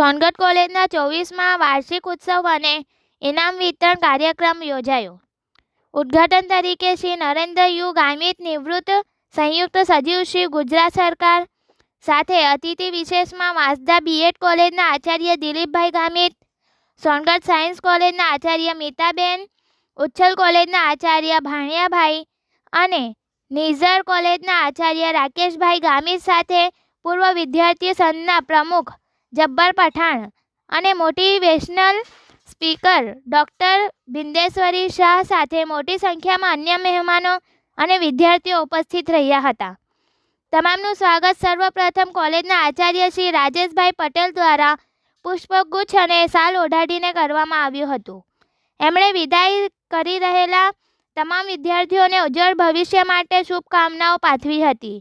સોનગઢ કોલેજના ચોવીસમાં વાર્ષિક ઉત્સવ અને ઇનામ વિતરણ કાર્યક્રમ યોજાયો. ઉદ્ઘાટન તરીકે શ્રી નરેન્દ્ર યુ. ગામિત નિવૃત્ત સંયુક્ત સચિવ શ્રી ગુજરાત સરકાર સાથે અતિથિ વિશેષમાં વાંસદા બીએડ કોલેજના આચાર્ય દિલીપભાઈ ગામિત, સોનગઢ સાયન્સ કોલેજના આચાર્ય મીતાબેન, ઉચ્છલ કોલેજના આચાર્ય ભાણિયાભાઈ અને નિઝર કોલેજના આચાર્ય રાકેશભાઈ ગામિત સાથે પૂર્વ વિદ્યાર્થી સંઘના પ્રમુખ જબ્બર પઠાણ અને motivational speaker doctor Bindeshwari Shah સાથે મોટી સંખ્યામાં અન્ય મહેમાનો અને વિદ્યાર્થીઓ ઉપસ્થિત રહ્યા હતા. તમામનું સ્વાગત સર્વપ્રથમ કોલેજના આચાર્ય શ્રી રાજેશભાઈ પટેલ દ્વારા પુષ્પગુચ્છ અને સાલ ઓઢાડીને કરવામાં આવ્યું હતું. એમણે વિદાય કરી રહેલા તમામ વિદ્યાર્થીઓને ઉજ્જવળ ભવિષ્ય માટે શુભકામનાઓ પાઠવી હતી.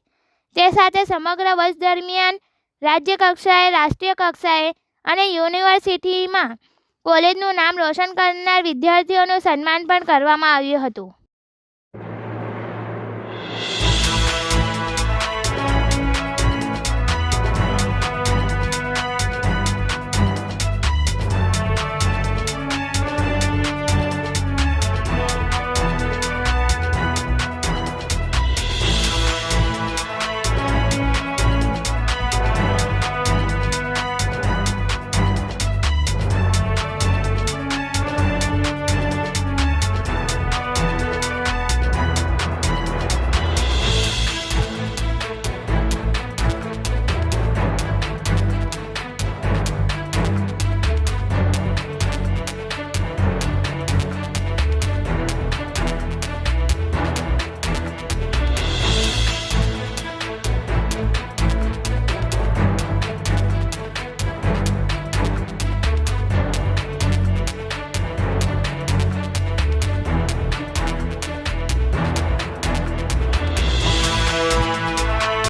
તે સાથે સમગ્ર વર્ષ દરમિયાન રાજ્ય કક્ષાએ રાષ્ટ્રીય કક્ષાએ અને યુનિવર્સિટીમાં કોલેજનું નામ રોશન કરનાર વિદ્યાર્થીઓનું સન્માન પણ કરવામાં આવ્યું હતું.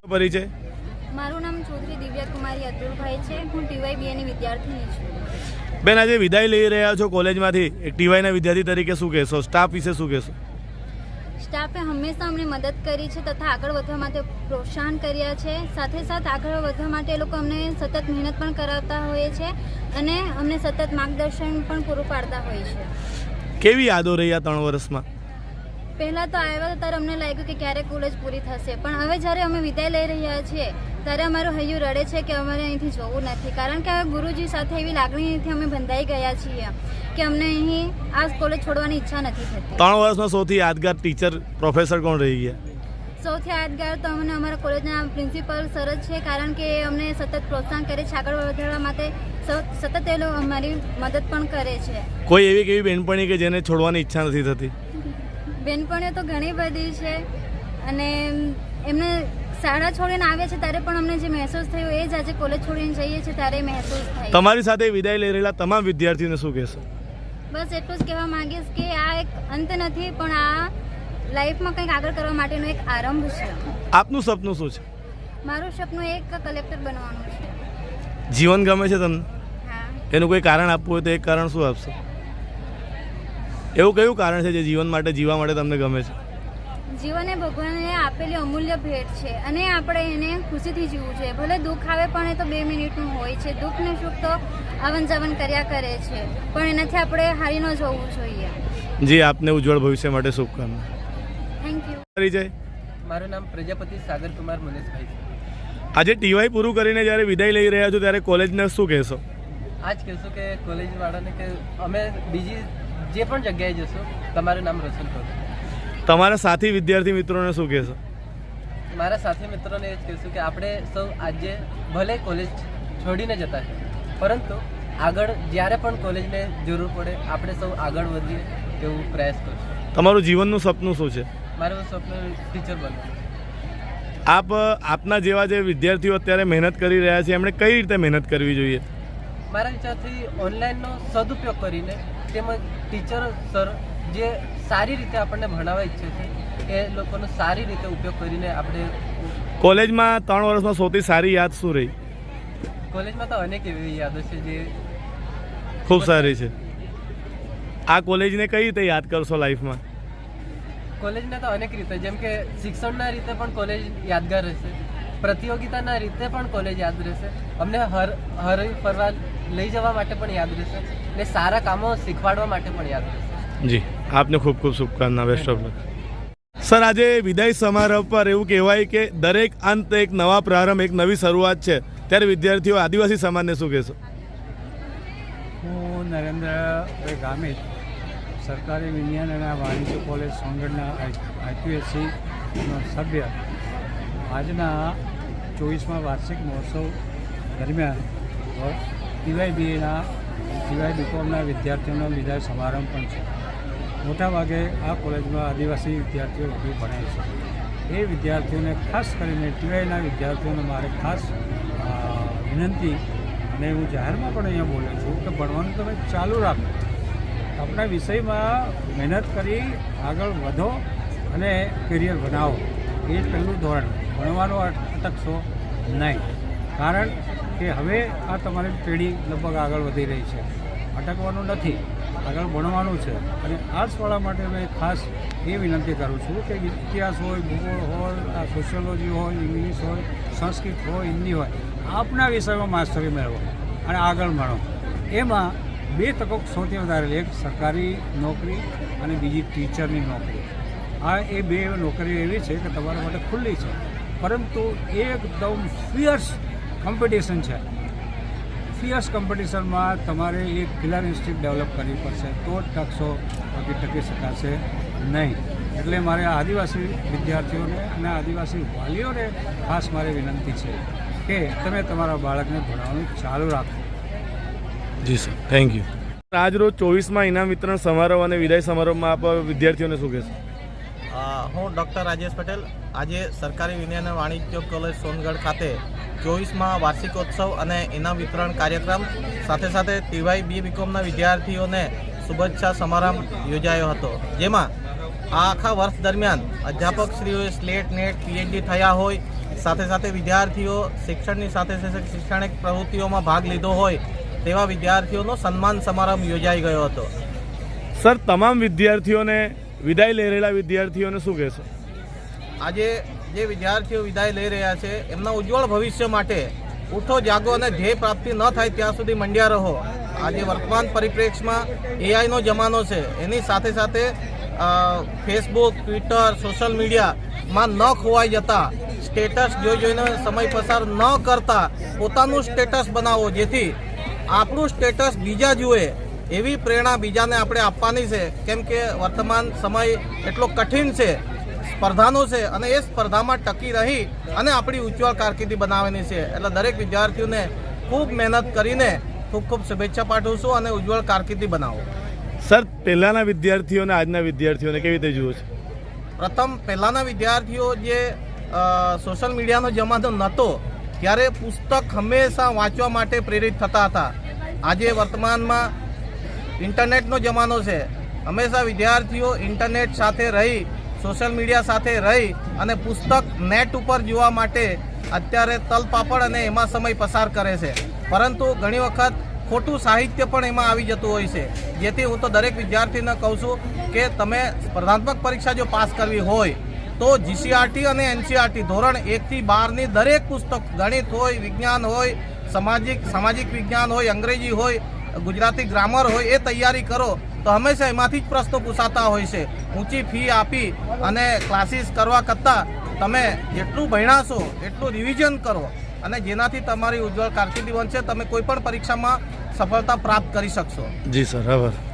પરિચય? મારું નામ ચૌધરી દિવ્યા કુમારી અતુલભાઈ છે. હું ટીવાય બીએની વિદ્યાર્થીની છું. બેન આજે વિદાય લઈ રહ્યા છો કોલેજમાંથી. એક ટીવાયના વિદ્યાર્થી તરીકે શું કહેશો? સ્ટાફ વિશે શું કહેશો? સ્ટાફે હંમેશા અમને મદદ કરી છે તથા આગળ વધવા માટે પ્રોત્સાહન કર્યા છે. સાથે સાથે આગળ વધવા માટે એ લોકો અમને સતત મહેનત પણ કરાવતા હોય છે અને અમને સતત માર્ગદર્શન પણ પૂરું પાડતા હોય છે. કેવી યાદો રહી આ ત્રણ વર્ષમાં? પહેલાં તો આવ્યા હતા ત્યારે અમને લાગ્યું કે ક્યારે કોલેજ પૂરી થશે. પણ હવે જ્યારે અમે વિદાય લઈ રહ્યા છીએ ત્યારે અમારું હૈયું રડે છે કે અમારે અહીંથી જવું નથી. કારણ કે હવે ગુરુજી સાથે એવી લાગણીથી અમે બંધાઈ ગયા છીએ કે અમને અહીં આ કોલેજ છોડવાની ઈચ્છા નથી થતી. ત્રણ વર્ષમાં સૌથી યાદગાર ટીચર પ્રોફેસર કોણ રહી ગયા? સૌથી યાદગાર તો અમને અમારા કોલેજના પ્રિન્સિપલ સર જ છે કારણ કે અમને સતત પ્રોત્સાહન કરે છે આગળ વધારવા માટે સતત એ લોકો અમારી મદદ પણ કરે છે. કોઈ એવી કેવી બેનપણી કે જેને છોડવાની ઈચ્છા નથી થતી? બેનપણીઓ તો ઘણી બધી છે અને એમને શાળા છોડીને આવ્યા છે ત્યારે પણ અમને જે મહેસૂસ થયું એ જ આજે કોલેજ છોડીને જઈએ છીએ ત્યારે મહેસૂસ થાય. તમારી સાથે વિદાય લઈ રહેલા તમામ વિદ્યાર્થીઓને શું કહેશો? બસ એટલું જ કહેવા માંગીશ કે આ એક અંત નથી પણ આ લાઈફમાં કંઈક આગળ કરવા માટેનો એક આરંભ છે. આપનું સપનું શું છે? મારું સપનું એક કલેક્ટર બનવાનું છે. જીવન ગમે છે તમને? એનું કોઈ કારણ આપવું હોય તો એક કારણ શું આપશો? એવું કયું કારણ છે જે જીવન માટે જીવવા માટે તમને ગમે છે? જીવન એ ભગવાને આપેલી અમૂલ્ય ભેટ છે અને આપણે એને ખુશીથી જીવવું જોઈએ. ભલે દુઃખ આવે પણ એ તો બે મિનિટનું હોય છે. દુઃખ ને સુખ તો આવન જાવન કર્યા કરે છે. પણ એનાથી આપણે હારી ન જવું જોઈએ. જી આપને ઉજ્જવળ ભવિષ્ય માટે શુભકામના. થેન્ક યુ પરિચય? મારું નામ પ્રજાપતિ સાગર કુમાર મનેશભાઈ છે. આજે ટીવાય પૂરું કરીને જ્યારે વિદાય લઈ રહ્યા છો ત્યારે કોલેજને શું કહેશો? આજ કહેશું કે કોલેજ વાળાને કે અમે બીજી જે પણ જગ્યાએ જશો તમારું નામ રોશન કરશો તમારા સાથી વિદ્યાર્થી મિત્રોને શું કહેશો? મારા સાથી મિત્રોને એ જ કહેશું કે આપણે સૌ આજે ભલે કોલેજ છોડીને જતા છે પરંતુ આગળ જ્યારે પણ કોલેજને જરૂર પડે આપણે સૌ આગળ વધીએ તેવું પ્રયાસ કરશું. તમારું જીવનનું સપનું શું છે? મારું સપનું ટીચર બનવું. આપ આપના જેવા જે વિદ્યાર્થીઓ અત્યારે મહેનત કરી રહ્યા છે એમણે કઈ રીતે મહેનત કરવી જોઈએ? મારા વિચારથી ઓનલાઈનનો સદુપયોગ કરીને તેમજ ટીચર સર જે સારી રીતે આપણને ભણાવવા ઈચ્છે છે એ લોકોનો સારી રીતે ઉપયોગ કરીને આપણે કોલેજમાં ત્રણ વર્ષમાં સૌથી સારી યાદ શું રહી? કોલેજમાં તો અનેક એવી યાદો છે જે ખૂબ સારી છે. આ કોલેજને કઈ રીતે યાદ કરશો લાઈફમાં? કોલેજને તો અનેક રીતે જેમ કે શિક્ષણના રીતે પણ કોલેજ યાદગાર રહેશે પ્રતિયોગિતાના રીતે પણ કોલેજ યાદ રહેશે. અમને હર હર ફરવા લઈ જવા માટે પણ યાદ રહેશે ને સારા કામો શીખવાડવા માટે પણ યાદ રહેશે. જી આપને ખૂબ ખૂબ શુભકામના બેસ્ટ ઓફ લક સર આજે વિદાય સમારોહ પર એવું કહેવાય કે દરેક અંત એક નવા પ્રારંભ એક નવી શરૂઆત છે. ત્યારે વિદ્યાર્થીઓ આદિવાસી સમાજને શું કહેશો? હું નરેન્દ્રભાઈ ગામિત સરકારી વિજ્ઞાન અને વાણિજ્ય કોલેજ સોનગઢના આઈપીએસસી સભ્ય. આજના ચોવીસમાં વાર્ષિક મહોત્સવ દરમિયાન ટીવાયબીએના ટીવાય બીકોમના વિદ્યાર્થીઓનો વિદાય સમારંભ પણ છે. મોટાભાગે આ કોલેજમાં આદિવાસી વિદ્યાર્થીઓ વધુ ભણે છે. એ વિદ્યાર્થીઓને ખાસ કરીને ટીવાયના વિદ્યાર્થીઓને મારે ખાસ વિનંતી, અને હું જાહેરમાં પણ અહીંયા બોલું છું કે ભણવાનું તમે ચાલુ રાખો. આપણા વિષયમાં મહેનત કરી આગળ વધો અને કરિયર બનાવો. એ પહેલું ધોરણ. ભણવાનું અટ- અટકશો નહીં. કારણ કે હવે આ તમારી પેઢી લગભગ આગળ વધી રહી છે. અટકવાનું નથી, આગળ ભણવાનું છે. અને આર્ટ્સવાળા માટે મેં ખાસ એ વિનંતી કરું છું કે ઇતિહાસ હોય, ભૂગોળ હોય, આ સોશિયોલોજી હોય, ઇંગ્લિશ હોય, સંસ્કૃત હોય, હિન્દી હોય, આપના વિષયમાં માસ્ટરી મેળવો અને આગળ ભણો. એમાં બે તકો સૌથી વધારે. એક સરકારી નોકરી અને બીજી ટીચરની નોકરી. આ એ બે નોકરીઓ એવી છે કે તમારા માટે ખુલ્લી છે. પરંતુ એકદમ ફિયર્સ કોમ્પિટિશન છે. ફિયર્સ કોમ્પિટિશનમાં તમારે એક કિલર ઇન્સ્ટિંક્ટ ડેવલપ કરવી પડશે. તો જ ટકશો બાકી ટકી શકાશે નહીં. એટલે મારે આદિવાસી વિદ્યાર્થીઓને અને આદિવાસી વાલીઓને ખાસ મારી વિનંતી છે કે તમે તમારા બાળકને ભણાવવાનું ચાલુ રાખો. જી સર. થેન્ક યુ આજરોજ ચોવીસમાં ઇનામ વિતરણ સમારોહ અને વિદાય સમારોહમાં આપ વિદ્યાર્થીઓને શું કહેશો? હું ડૉક્ટર રાજેશ પટેલ. આજે સરકારી વિજ્ઞાન વાણિજ્ય કોલેજ સોનગઢ ખાતે ચોવીસમાં વાર્ષિકોત્સવ અને ઇનામ વિતરણ કાર્યક્રમ સાથે સાથે ટીવાય બી બીકોમના વિદ્યાર્થીઓને શુભેચ્છા સમારંભ યોજાયો હતો. જેમાં આ આખા વર્ષ દરમિયાન અધ્યાપકશ્રીઓએ સ્લેટ નેટ પીએચડી થયા હોય સાથે સાથે વિદ્યાર્થીઓ શિક્ષણની સાથે સાથે શૈક્ષણિક પ્રવૃત્તિઓમાં ભાગ લીધો હોય તેવા વિદ્યાર્થીઓનો સન્માન સમારંભ યોજાઈ ગયો હતો. સર તમામ વિદ્યાર્થીઓને વિદાય લઈ રહેલા વિદ્યાર્થીઓને શું કહેશો? આજે જે વિદ્યાર્થીઓ વિદાય લઈ રહ્યા છે, એમના ઉજ્જવળ ભવિષ્ય માટે ઉઠો, જાગો અને ધ્યેય પ્રાપ્તિ ન થાય ત્યાં સુધી મંડ્યા રહો. આજે વર્તમાન પરિપ્રેક્ષમાં એઆઈનો જમાનો છે. એની સાથે સાથે ફેસબુક ટ્વિટર સોશિયલ મીડિયામાં ન ખોવાઈ જતા સ્ટેટસ જોઈ જોઈને સમય પસાર ન કરતા પોતાનું સ્ટેટસ બનાવો. જેથી આપણું સ્ટેટસ બીજા જુએ. એવી પ્રેરણા બીજાને આપણે આપવાની છે. કેમ કે વર્તમાન સમય એટલો કઠિન છે. સ્પર્ધાનો છે અને એ સ્પર્ધામાં ટકી રહી અને આપણી ઉજ્જવળ કારકિર્દી બનાવવાની છે. એટલે દરેક વિદ્યાર્થીઓને ખૂબ મહેનત કરીને ખૂબ ખૂબ શુભેચ્છા પાઠવું છું અને ઉજ્જવળ કારકિર્દી બનાવો. સર પહેલાંના વિદ્યાર્થીઓને આજના વિદ્યાર્થીઓને કેવી રીતે જુઓ છો? પ્રથમ પહેલાંના વિદ્યાર્થીઓ જે સોશિયલ મીડિયાનો જમાનો નહોતો ત્યારે પુસ્તક હંમેશા વાંચવા માટે પ્રેરિત થતા હતા. આજે વર્તમાનમાં ઇન્ટરનેટનો જમાનો છે. હંમેશા વિદ્યાર્થીઓ ઇન્ટરનેટ સાથે રહી સોશિયલ મીડિયા સાથે રહી અને પુસ્તક નેટ ઉપર જોવા માટે અત્યારે તલપાપડ અને એમાં સમય પસાર કરે છે. પરંતુ ઘણી વખત ખોટું સાહિત્ય પણ એમાં આવી જતું હોય છે. જેથી હું તો દરેક વિદ્યાર્થીને કહું છું કે તમે સ્પર્ધાત્મક પરીક્ષા જો પાસ કરવી હોય, તો જીસીઆરટી અને એનસીઆરટી ધોરણ એકથી બારની દરેક પુસ્તક ગણિત હોય, વિજ્ઞાન હોય, સામાજિક સામાજિક વિજ્ઞાન હોય, અંગ્રેજી હોય, ગુજરાતી ગ્રામર હોય, એ તૈયારી કરો. તો હંમેશા એમાંથી જ પ્રશ્નો પૂછાતા હોય છે. ઊંચી ફી આપી અને ક્લાસીસ કરવા કરતાં તમે જેટલું ભણાશો એટલું રિવિઝન કરો. અને જેનાથી તમારી ઉજ્જવળ કારકિર્દી બનશે, તમે કોઈ પણ પરીક્ષામાં સફળતા પ્રાપ્ત કરી શકશો. જી સર, આભાર.